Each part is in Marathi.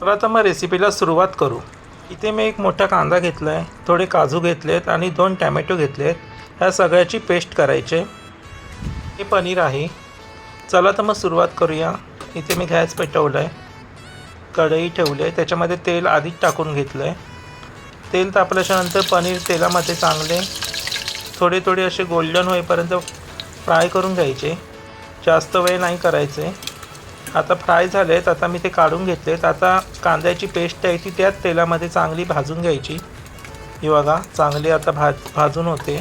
तर आता मग रेसिपीला सुरुवात करू. इथे मी एक मोठा कांदा घेतला आहे थोडे काजू घेतलेत आणि दोन टॅमॅटो घेतलेत. ह्या सगळ्याची पेस्ट करायचे. हे पनीर आहे. चला तर मग सुरुवात करूया. इथे मी गॅस पेटवलं आहे कढई ठेवली आहे त्याच्यामध्ये तेल आधीच टाकून घेतलं आहे तेल तापल्याच्यानंतर पनीर तेलामध्ये चांगले थोडे थोडे असे गोल्डन होईपर्यंत फ्राय करून घ्यायचे. जास्त वेळ नाही करायचे. आता फ्राय झाले आहेत आता मी ते काढून घेतलेत. आता कांद्याची पेस्ट आहे ती त्याच तेलामध्ये चांगली भाजून घ्यायची. ही बघा चांगली आता भाज भाजून होते.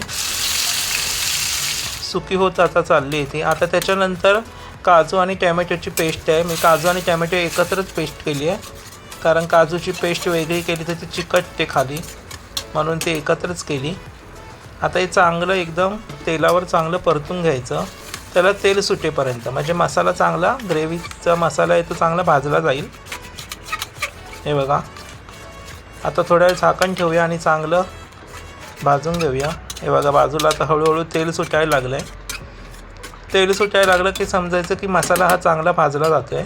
सुकी होत आता चालली आहे ती. आता त्याच्यानंतर काजू आणि टॅमॅटोची पेस्ट आहे. मी काजू आणि टॅमॅटो एकत्रच पेस्ट केली आहे. कारण काजूची पेस्ट वेगळी केली तर ती चिकटते खाली. म्हणून ती एकत्रच केली. आता हे चांगलं एकदम तेलावर चांगलं परतून घ्यायचं. त्याला तेल सुटेपर्यंत. म्हणजे मसाला चांगला ग्रेव्हीचा मसाला आहे तो चांगला भाजला जाईल. हे बघा. आता थोड्या वेळ झाकण ठेवूया आणि चांगलं भाजून घेऊया. हे बघा बाजूला आता हळूहळू तेल सुटायला लागलं आहे तेल सुटायला लागलं की समजायचं की मसाला हा चांगला भाजला जातो आहे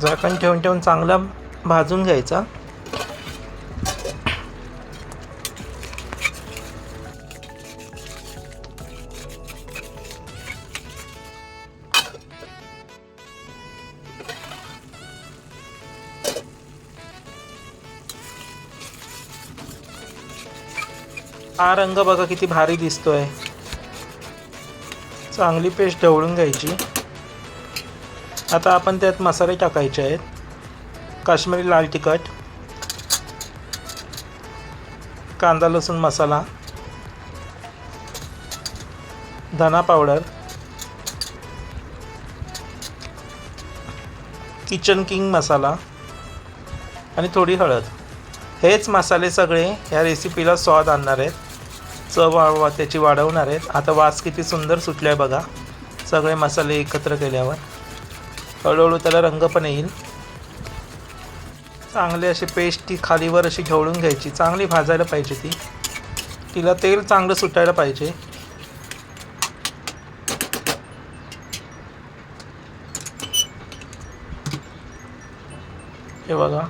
झाकण ठेवून ठेवून चांगला भाजून घ्यायचा. हा रंग बघा किती भारी दिसतोय. चांगली पेस्ट ढवळून घ्यायची. आता आपण त्यात मसाले टाकायचे आहेत. काश्मीरी लाल तिखट. कांदा लसूण मसाला. धना पावडर. किचन किंग मसाला. आणि थोडी हळद. हेच मसाले सगळे ह्या रेसिपीला स्वाद आणणार आहेत. चव वा त्याची वाढवणार आहेत. आता वास किती सुंदर सुटला आहे बघा. सगळे मसाले एकत्र केल्यावर. हळूहळू त्याला रंग पण येईल. चांगली अशी पेस्ट ती खालीवर अशी ढवळून घ्यायची. चांगली भाजायला पाहिजे ती. तिला तेल चांगलं सुटायला पाहिजे. हे बघा.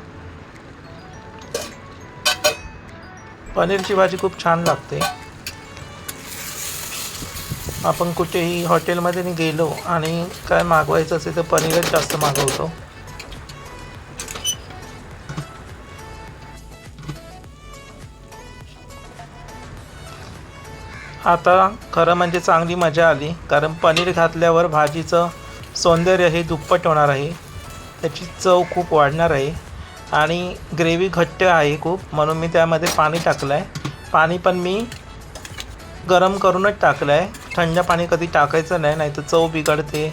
पनीरची भाजी खूप छान लागते. आपण कुठेही हॉटेलमध्ये गेलो आणि काय मागवायचं असेल तर पनीरच जास्त मागवतो. आता खरं म्हणजे चांगली मजा आली कारण पनीर घातल्यावर भाजीचं सौंदर्य हे दुप्पट होणार आहे. त्याची चव खूप वाढणार आहे आणि ग्रेव्ही घट्ट आहे खूप म्हणून मी त्यामध्ये पाणी टाकलं आहे पाणी पण मी गरम करूनच टाकलं आहे थंड पाणी कधी टाकायचं नाही नाही तर चव बिघडते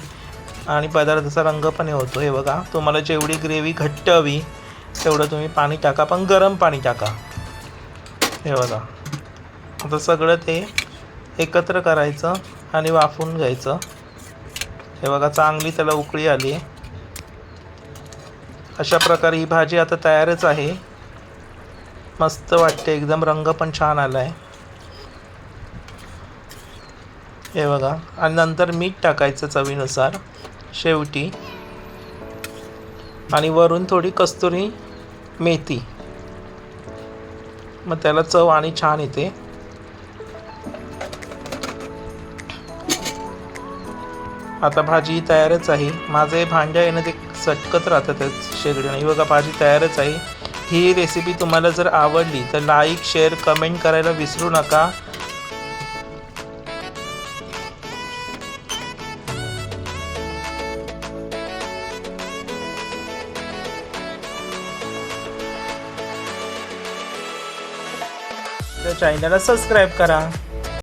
आणि पदार्थाचा रंग पण होतो. हे बघा तुम्हाला जेवढी ग्रेव्ही घट्ट हवी तेवढं तुम्ही पाणी टाका पण गरम पाणी टाका. हे बघा आता सगळं ते एकत्र करायचं आणि वाफवून घ्यायचं. हे बघा चांगली त्याला उकळी आली. आहे अशा प्रकारे ही भाजी आता तयारच आहे. मस्त वाटते एकदम रंग पण छान आला आहे हे बघा. आणि नंतर मीठ टाकायचं चवीनुसार शेवटी. आणि वरून थोडी कस्तुरी मेथी. मग त्याला चव आणि छान येते. आता भाजी तयारच आहे. माझं हे भांडं आहे ना ते चटकत राहतं त्या शेगडीनं. ही बघा भाजी तयारच आहे. ही रेसिपी तुम्हाला जर आवडली तर लाईक शेअर कमेंट करायला विसरू नका. तर चॅनलला सबस्क्राईब करा.